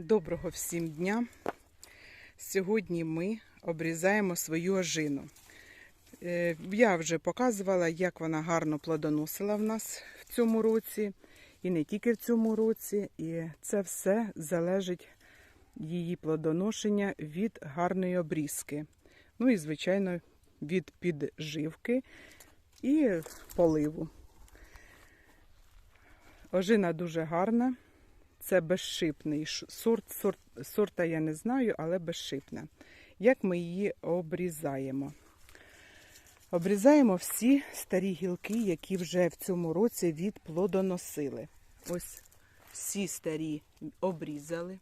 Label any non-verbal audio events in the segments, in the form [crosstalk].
Доброго всім дня! Сьогодні ми обрізаємо свою ожину. Е, Я вже показувала, як вона гарно плодоносила в нас в цьому році, і не тільки в цьому році. І це все залежить її плодоношення від гарної обрізки. Ну і, звичайно, від підживки і поливу. Ожина дуже гарна. Це безшипний сорт, сорт. Сорта я не знаю, але безшипна. Як ми її обрізаємо? Обрізаємо всі старі гілки, які вже в цьому році відплодоносили. Ось всі старі обрізали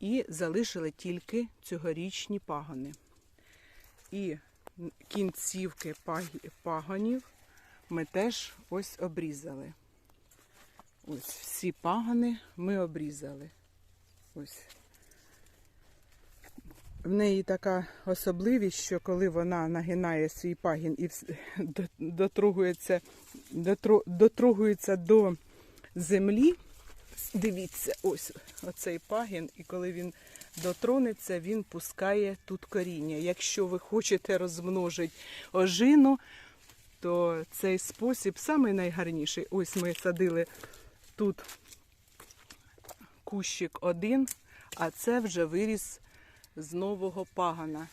і залишили тільки цьогорічні пагони. І кінцівки пагонів ми теж ось обрізали. Ось всі пагони ми обрізали. Ось. В неї така особливість, що коли вона нагинає свій пагін і вс- до- дотрогується, до землі, дивіться, ось оцей пагін, і коли він дотронеться, він пускає тут коріння. Якщо ви хочете розмножити ожину, то цей спосіб найгарніший. Ось ми садили тут кущик один, а це вже виріс з нового пагана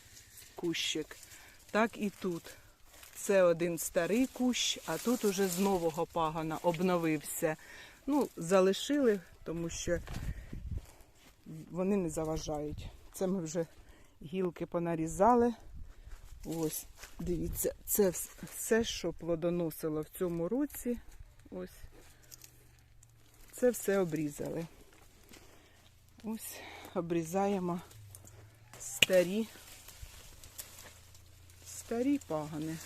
кущик. Так і тут. Це один старий кущ, а тут уже з нового пагана обновився. Ну, залишили, тому що вони не заважають. Це ми вже гілки понарізали. Ось, дивіться, це все, що плодоносило в цьому році. Ось. Це все обрізали. Ось обрізаємо старі, старі пагани,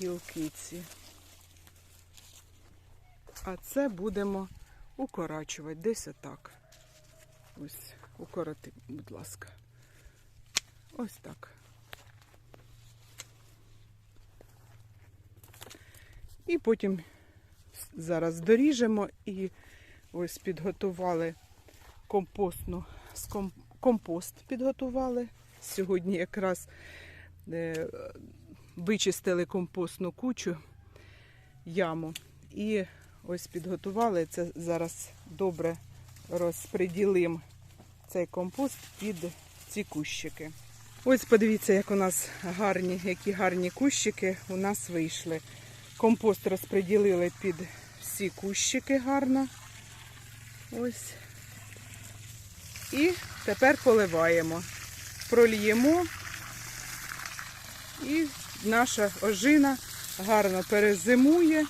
гілки ці. А це будемо укорачувати десь отак. Ось, укороти, будь ласка. Ось так. І потім зараз доріжемо і ось підготували компостну компост підготували. Сьогодні якраз е, вичистили компостну кучу яму. І ось підготували. Це зараз добре розподілимо цей компост під ці кущики. Ось подивіться, як у нас гарні, які гарні кущики у нас вийшли. Компост розподілили під всі кущики гарно. Ось. І тепер поливаємо. Прольємо. І наша ожина гарно перезимує.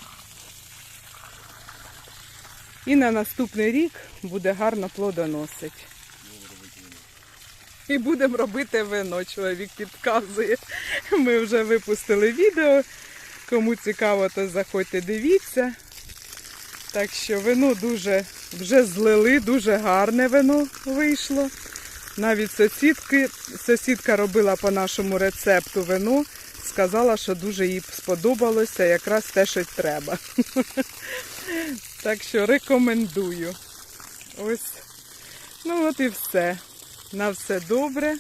І на наступний рік буде гарно плодоносити. І будемо робити вино, чоловік підказує. Ми вже випустили відео. Кому цікаво, то заходьте, дивіться. Так що вино дуже вже злили, дуже гарне вино вийшло. Навіть сусідки, сусідка робила по нашому рецепту вино, сказала, що дуже їй сподобалося, якраз те, що треба. [laughs] Так що рекомендую. Ось. Ну от і все. На все добре.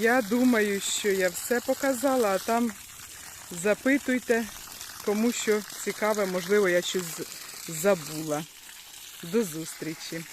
Я думаю, що я все показала, а там запитуйте, кому що цікаве, можливо, я щось забула. До зустрічі!